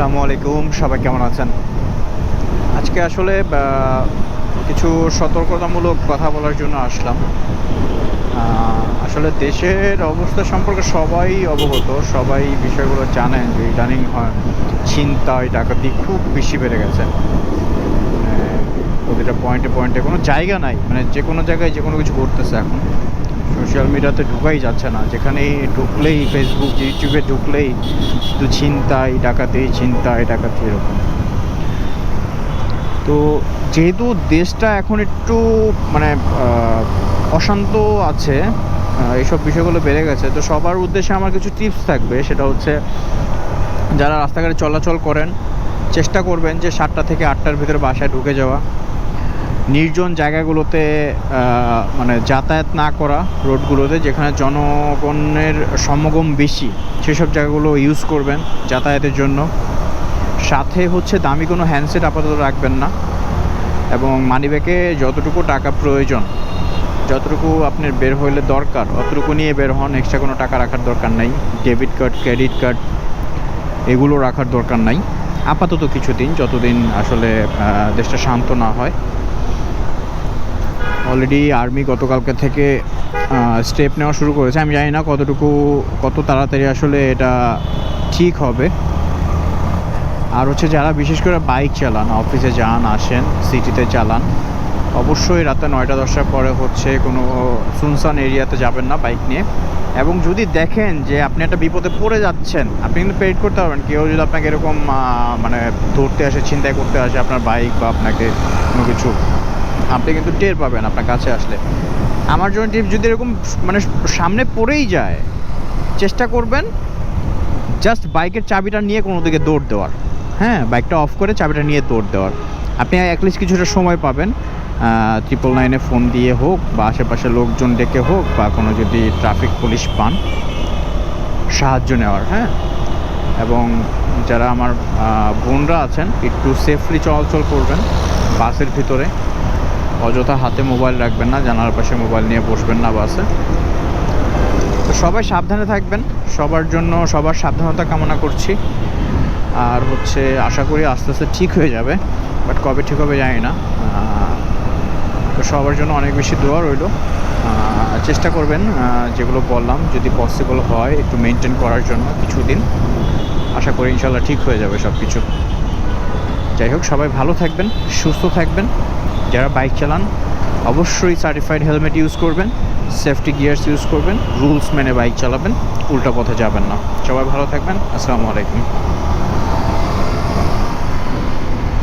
আসসালামু আলাইকুম, সবাই কেমন আছেন? আজকে আসলে কিছু সতর্কতামূলক কথা বলার জন্য আসলাম। আসলে দেশের অবস্থা সম্পর্কে সবাই অবগত, সবাই বিষয়গুলো জানেন যে ইদানিং হয় ছিনতাই ডাকাতি খুব বেশি বেড়ে গেছে। প্রতিটা পয়েন্টে পয়েন্টে কোনো জায়গা নাই মানে যে কোনো জায়গায় যে কোনো কিছু ঘটতেছে এখন। সোশ্যাল মিডিয়াতে ঢুকাই যাচ্ছে না। যেখানেই ঢুকলেই ফেসবুক ইউটিউবে ঢুকলেই শুধু ছিনতাই, ডাকাতি ছিনতাই, ডাকাতি এরকম। তো যেহেতু দেশটা এখন একটু মানে অশান্ত আছে এইসব বিষয়গুলো বেড়ে গেছে, তো সবার উদ্দেশ্যে আমার কিছু টিপস থাকবে। সেটা হচ্ছে, যারা রাস্তাঘাটে চলাচল করেন, চেষ্টা করবেন যে সাতটা থেকে আটটার ভিতরে বাসায় ঢুকে যাওয়া। নির্জন জায়গাগুলোতে মানে যাতায়াত না করা রোডগুলোতে যেখানে জনগণের সমাগম বেশি, সেসব জায়গাগুলো ইউজ করবেন যাতায়াতের জন্য। সাথে হচ্ছে দামি কোনো হ্যান্ডসেট আপাতত রাখবেন না এবং মানিব্যাগে যতটুকু টাকা প্রয়োজন, যতটুকু আপনার বের হইলে দরকার, অতটুকু নিয়ে বের হন এক্সট্রা কোনো টাকা রাখার দরকার নাই। ডেবিট কার্ড ক্রেডিট কার্ড এগুলো রাখার দরকার নাই। আপাতত কিছুদিন, যতদিন আসলে দেশটা শান্ত না হয়। অলরেডি আর্মি গতকালকে থেকে স্টেপ নেওয়া শুরু করেছে। আমি জানি না কতটুকু, কত তাড়াতাড়ি আসলে এটা ঠিক হবে। আর হচ্ছে যারা বিশেষ করে বাইক চালান অফিসে যান, আসেন সিটিতে চালান, অবশ্যই রাতে নয়টা, দশটার পরে হচ্ছে কোনো সুনসান এরিয়াতে যাবেন না বাইক নিয়ে। এবং যদি দেখেন যে আপনি একটা বিপদে পড়ে যাচ্ছেন, আপনি কিন্তু পেড করতে পারবেন। কেউ যদি আপনাকে এরকম মানে ধরতে আসে, চিন্তায় করতে আসে আপনার বাইক বা আপনাকে কোনো কিছু। আপনি কিন্তু টের পাবেন আপনার কাছে আসলে। আমার জন্য টিপ যদি এরকম মানে সামনে পড়েই যায়, চেষ্টা করবেন জাস্ট বাইকের চাবিটা নিয়ে কোনো দিকে দৌড় দেওয়ার। হ্যাঁ বাইকটা অফ করে চাবিটা নিয়ে দৌড় দেওয়ার। আপনি অ্যাটলিস্ট কিছুটা সময় পাবেন। ট্রিপল নাইনে ফোন দিয়ে হোক বা আশেপাশে লোকজন ডেকে হোক বা কোনো যদি ট্রাফিক পুলিশ পান, সাহায্য নেওয়ার হ্যাঁ। এবং যারা আমার বোনরা আছেন, একটু সেফলি চলাচল করবেন বাসের ভিতরে। অযথা হাতে মোবাইল রাখবেন না, জানালার পাশে মোবাইল নিয়ে বসবেন না বাসে। তো সবাই সাবধানে থাকবেন, সবার জন্য সবার সাবধানতা কামনা করছি। আর হচ্ছে আশা করি আস্তে আস্তে ঠিক হয়ে যাবে, বাট কবে ঠিক হবে জানি না। তো সবার জন্য অনেক বেশি দোয়া রইল। চেষ্টা করবেন যেগুলো বললাম, যদি পসিবল হয় একটু মেনটেন করার জন্য কিছুদিন। আশা করি ইনশাল্লাহ ঠিক হয়ে যাবে সব কিছু যাই হোক, সবাই ভালো থাকবেন, সুস্থ থাকবেন। যারা বাইক চালান, অবশ্যই সার্টিফাইড হেলমেট ইউজ করবেন সেফটি গিয়ার্স ইউজ করবেন রুলস মেনে বাইক চালাবেন, উল্টা পথে যাবেন না। সবাই ভালো থাকবেন, আসসালামু আলাইকুম।